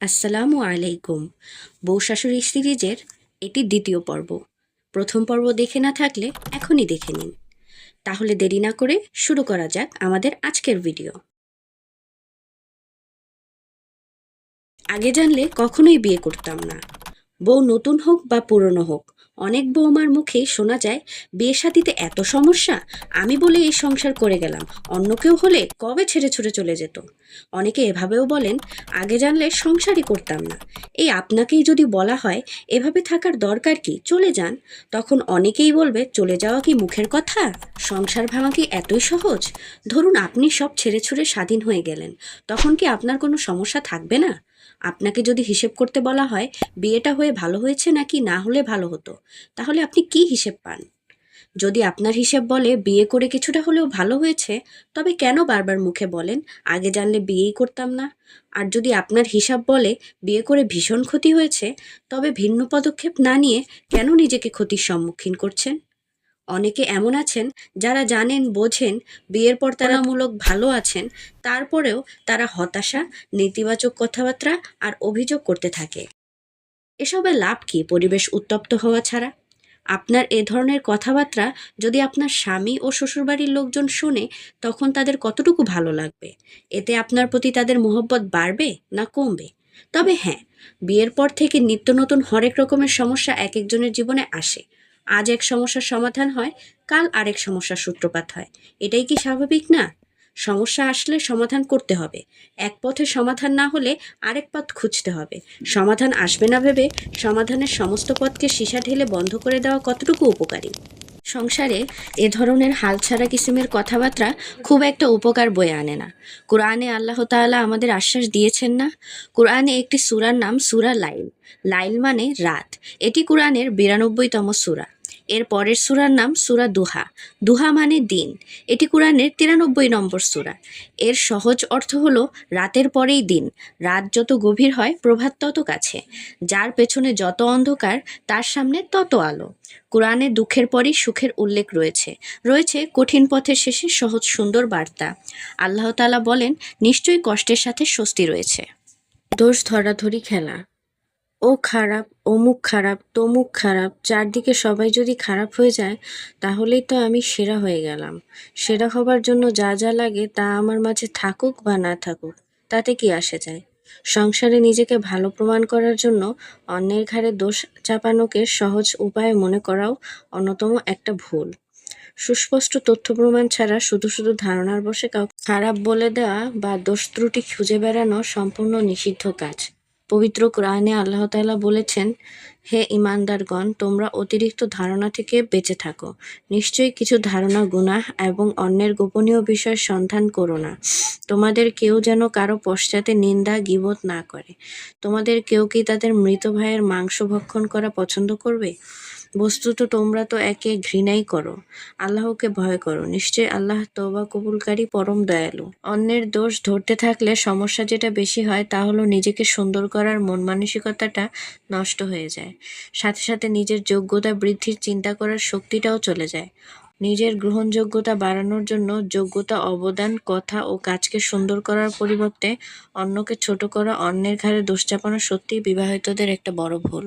আসসালামু আলাইকুম। বউ শাশুড়ি সিরিজের এটি দ্বিতীয় পর্ব। প্রথম পর্ব দেখে না থাকলে এখনই দেখে নিন। তাহলে দেরি না করে শুরু করা যাক আমাদের আজকের ভিডিও। আগে জানলে কখনোই বিয়ে করতাম না। বউ নতুন হোক বা পুরনো হোক অনেক বৌমার মুখে শোনা যায়, বিয়ে শাদিতে এত সমস্যা? আমি বলে এই সংসার করে গেলাম। অন্য কেউ হলে কবে ছেড়ে ছুড়ে চলে যেত? অনেকে এভাবেও বলেন, আগে জানলে সংসারই করতাম না। এই আপনাকেই যদি বলা হয়, এভাবে থাকার দরকার কি? চলে যান। তখন অনেকেই বলবে, চলে যাওয়া কি মুখের কথা? সংসার ভাঙা কি এতই সহজ? ধরুন আপনি সব ছেড়ে ছুড়ে স্বাধীন হয়ে গেলেন। তখন কি আপনার কোনো সমস্যা থাকবে না? আপনাকে যদি হিসেব করতে বলা হয়, বিয়েটা হয়ে ভালো হয়েছে নাকি না হলে ভালো হতো? তাহলে আপনি কি হিসেব পান? যদি আপনার হিসেব বলে বিয়ে করে কিছুটা হলেও ভালো হয়েছে, তবে কেন বারবার মুখে বলেন, আগে জানলে বিয়েই করতাম না? আর যদি আপনার হিসাব বলে বিয়ে করে ভীষণ ক্ষতি হয়েছে, তবে ভিন্ন পদক্ষেপ না নিয়ে কেন নিজেকে ক্ষতির সম্মুখীন করছেন? অনেকে এমন আছেন যারা জানেন বোঝেন বিয়ের পর তারা মূলক ভালো আছেন তারপরেও তারা হতাশা নেতিবাচক কথাবার্তা আর অভিযোগ করতে থাকে। এসবের লাভ কি পরিবেশ উত্তপ্ত হওয়া ছাড়া? আপনার এ ধরনের কথাবার্তা যদি আপনার স্বামী ও শ্বশুরবাড়ির লোকজন শোনে তখন তাদের কতটুকু ভালো লাগবে? এতে আপনার প্রতি তাদের মোহব্বত বাড়বে না কমবে? তবে হ্যাঁ বিয়ের পর থেকে নিত্য নতুন হরেক রকমের সমস্যা এক একজনের জীবনে আসে। আজ এক সমস্যার সমাধান হয়, কাল আরেক সমস্যার সূত্রপাত হয়। এটাই কি স্বাভাবিক না? সমস্যা আসলে সমাধান করতে হবে। এক পথে সমাধান না হলে আরেক পথ খুঁজতে হবে। সমাধান আসবে না ভেবে সমাধানের সমস্ত পথকে সীসা ঢেলে বন্ধ করে দেওয়া কতটুকু উপকারী? সংসারে এ ধরনের হালছাড়া কিসিমের কথাবার্তা খুব একটা উপকার বয়ে আনে না। কোরআনে আল্লাহ তাআলা আমাদের আশ্বাস দিয়েছেন না? কোরআনে একটি সূরার নাম সূরা লাইল। লাইল মানে রাত। এটি কোরআনের বিরানব্বইতম সূরা। এর পরের সূরার নাম সূরা দুহা। দুহা মানে দিন। এটি কোরআনের তিরানব্বই নম্বর সুরা। এর সহজ অর্থ হল রাতের পরেই দিন। রাত যত গভীর হয়, প্রভাত তত কাছে। যার পেছনে যত অন্ধকার, তার সামনে তত আলো। কোরআনে দুঃখের পরই সুখের উল্লেখ রয়েছে। রয়েছে কঠিন পথের শেষে সহজ সুন্দর বার্তা। আল্লাহ তাআলা বলেন, নিশ্চয়ই কষ্টের সাথে স্বস্তি রয়েছে। দোষ ধরাধরি খেলা। ও খারাপ, অমুক খারাপ, তমুক খারাপ, চারদিকে সবাই যদি খারাপ হয়ে যায়, তাহলেই তো আমি সেরা হয়ে গেলাম। সেরা হবার জন্য যা যা লাগে তা আমার মাঝে থাকুক বা না থাকুক, তাতে কি আসে যায়? সংসারে নিজেকে ভালো প্রমাণ করার জন্য অন্যের ঘাড়ে দোষ চাপানোকে সহজ উপায় মনে করাও অন্যতম একটা ভুল। সুস্পষ্ট তথ্য প্রমাণ ছাড়া শুধু শুধু ধারণার বসে কাউকে খারাপ বলে দেওয়া বা দোষ ত্রুটি খুঁজে বেড়ানো সম্পূর্ণ নিষিদ্ধ কাজ। পবিত্র কোরআনে আল্লাহ তালা বলেছেন, হে ইমানদারগণ তোমরা অতিরিক্ত ধারণা থেকে বেঁচে থাকো। নিশ্চয়ই কিছু ধারণা গুনাহ এবং অন্যের গোপনীয় বিষয় সন্ধান করো না। তোমাদের কেউ যেন কারও পশ্চাতে নিন্দা, গিবত না করে। তোমাদের কেউ কি তাদের মৃত ভাইয়ের মাংস ভক্ষণ করা পছন্দ করবে? বস্তুত তোমরা তো একে ঘৃণাই করো, আল্লাহকে ভয় করো। নিশ্চয়ই আল্লাহ তওবা কবুলকারী, পরম দয়ালু। অন্যের দোষ ধরতে থাকলে সমস্যা যেটা বেশি হয় তা হলো নিজেকে সুন্দর করার মন মানসিকতাটা নষ্ট হয়ে যায়। সাথে সাথে নিজের যোগ্যতা বৃদ্ধির চিন্তা করার শক্তিটাও চলে যায়। নিজের গ্রহণযোগ্যতা বাড়ানোর জন্য যোগ্যতা, অবদান, কথা ও কাজকে সুন্দর করার পরিবর্তে অন্যকে ছোট করা, অন্যের ঘাড়ে দোষ চাপানো সত্যিই বিবাহিতদের একটা বড় ভুল।